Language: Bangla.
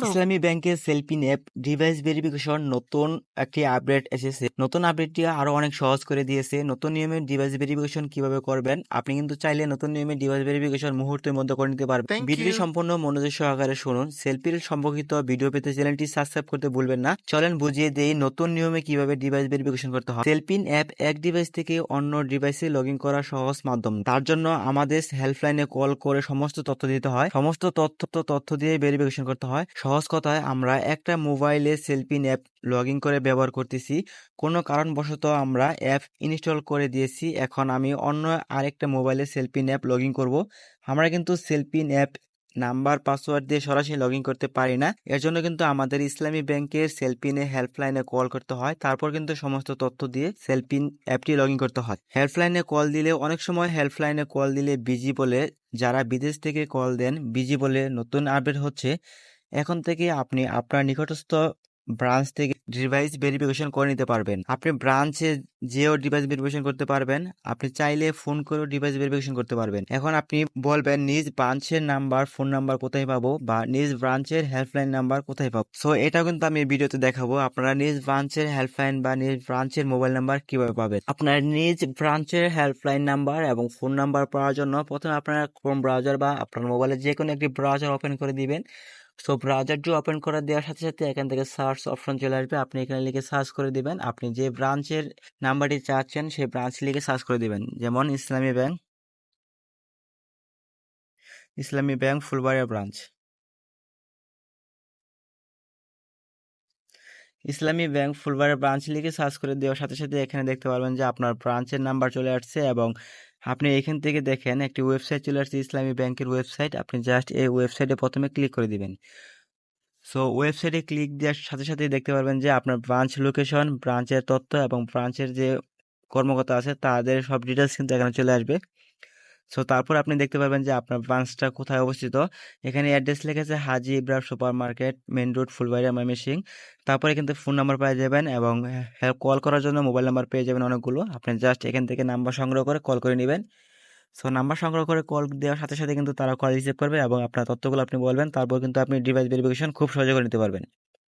ইসলামী ব্যাংকের সেলফিন অ্যাপ ডিভাইস ভেরিফিকেশন নতুন একটি আপডেট এসেছে। নতুন আপডেটটি আরও অনেক সহজ করে দিয়েছে। নতুন নিয়মে ডিভাইস ভেরিফিকেশন কীভাবে করবেন? আপনি কিন্তু চাইলে নতুন নিয়মে ডিভাইস ভেরিফিকেশন মুহূর্তের মধ্যে করে নিতে পারবেন। ভিডিওটি সম্পূর্ণ মনোযোগ সহকারে শুনুন। সেলফির সম্পর্কিত ভিডিও পেতে চ্যানেলটি সাবস্ক্রাইব করতে ভুলবেন না। চলেন বুঝিয়ে দেই নতুন নিয়মে কীভাবে ডিভাইস ভেরিফিকেশন করতে হয়। সেলফিন অ্যাপ এক ডিভাইস থেকে অন্য ডিভাইসে লগ ইন করার সহজ মাধ্যম। তার জন্য আমাদের হেল্পলাইনে কল করে সমস্ত তথ্য দিতে হয়। সমস্ত তথ্য তথ্য দিয়ে ভেরিফিকেশন করতে হয়। সহজ কথায় আমরা একটা মোবাইলে সেলফিন অ্যাপ লগ ইন করে ব্যবহার করতেছি। কোনো কারণবশত আমরা অ্যাপ ইনস্টল করে দিয়েছি। এখন আমি অন্য আরেকটা মোবাইলে সেলফিন অ্যাপ লগ ইন করব। আমরা কিন্তু সেলফিন অ্যাপ নাম্বার, পাসওয়ার্ড দিয়ে সরাসরি লগ করতে পারি না। এর জন্য কিন্তু আমাদের ইসলামী ব্যাংকের সেলফিনে হেল্পলাইনে কল করতে হয়। তারপর কিন্তু সমস্ত তথ্য দিয়ে সেলফিন অ্যাপটি লগ করতে হয়। হেল্পলাইনে কল দিলে অনেক সময় হেল্পলাইনে কল দিলে বিজি বলে যারা বিদেশ থেকে কল দেন, বিজি বলে নতুন আপডেট হচ্ছে। এখন থেকে আপনি আপনার নিকটস্থ ব্রাঞ্চ থেকে ডিভাইস ভেরিফিকেশন করে নিতে পারবেন। আপনি ব্রাঞ্চে যেও ডিভাইস ভেরিফিকেশন করতে পারবেন। আপনি চাইলে ফোন করেও ডিভাইস ভেরিফিকেশন করতে পারবেন। এখন আপনি বলবেন, নিজ ব্রাঞ্চের নাম্বার ফোন নাম্বার কোথায় পাবো? বা, নিজ ব্রাঞ্চের হেল্পলাইন নাম্বার কোথায় পাবো? সো এটা কিন্তু আমি ভিডিওতে দেখাবো। আপনারা নিজ ব্রাঞ্চের হেল্পলাইন বা, নিজ ব্রাঞ্চের মোবাইল নাম্বার কীভাবে পাবেন? আপনার নিজ ব্রাঞ্চের হেল্পলাইন নাম্বার এবং ফোন নাম্বার পাওয়ার জন্য প্রথমে আপনারা ক্রোম ব্রাউজার বা, আপনার মোবাইলে যে কোনো একটি ব্রাউজার ওপেন করে দিবেন। সো ব্রাউজারটি ওপেন করে দেওয়ার সাথে সাথে এখান থেকে সার্চ অপশন চলে আসবে। আপনি এখানে লিখে সার্চ করে দিবেন। আপনি যে ব্রাঞ্চের নাম্বারটি চাচ্ছেন, সেই ব্রাঞ্চ লিখে সার্চ করে দিবেন। যেমন Islami bank Islami bank, Phulbaria branch Islami bank, Phulbaria branch লিখে সার্চ করে দেওয়ার সাথে সাথে এখানে দেখতে পারবেন যে আপনার ব্রাঞ্চের নাম্বার চলে আসছে এবং আপনি এখান থেকে দেখেন একটি ওয়েবসাইট চলে আসছে, ইসলামী ব্যাংকের ওয়েবসাইট। আপনি জাস্ট এই ওয়েবসাইটে প্রথমে ক্লিক করে দিবেন। সো ওয়েবসাইটে ক্লিক দেওয়ার সাথে সাথেই দেখতে পারবেন যে আপনার ব্রাঞ্চ লোকেশন ব্রাঞ্চের তথ্য এবং ব্রাঞ্চের যে কর্মকর্তা আছে, তাদের সব ডিটেলস কিন্তু এখানে চলে আসবে। সো তারপর আপনি দেখতে পাবেন যে আপনার ব্রাঞ্চটা কোথায় অবস্থিত। এখানে অ্যাড্রেস লিখেছে Haji Ibrahim super market main road Phulbaria Mymensingh তারপরে কিন্তু ফোন নাম্বার পেয়ে যাবেন এবং কল করার জন্য মোবাইল নাম্বার পেয়ে যাবেন অনেকগুলো। আপনি জাস্ট এখান থেকে নাম্বার সংগ্রহ করে কল করে নেবেন। সো নাম্বার সংগ্রহ করে কল দেওয়ার সাথে সাথে কিন্তু তারা কল রিসিভ করবে এবং আপনার তথ্যগুলো আপনি বলবেন। তারপর কিন্তু আপনি ডিভাইস ভেরিফিকেশন খুব সহজে করে নিতে পারবেন।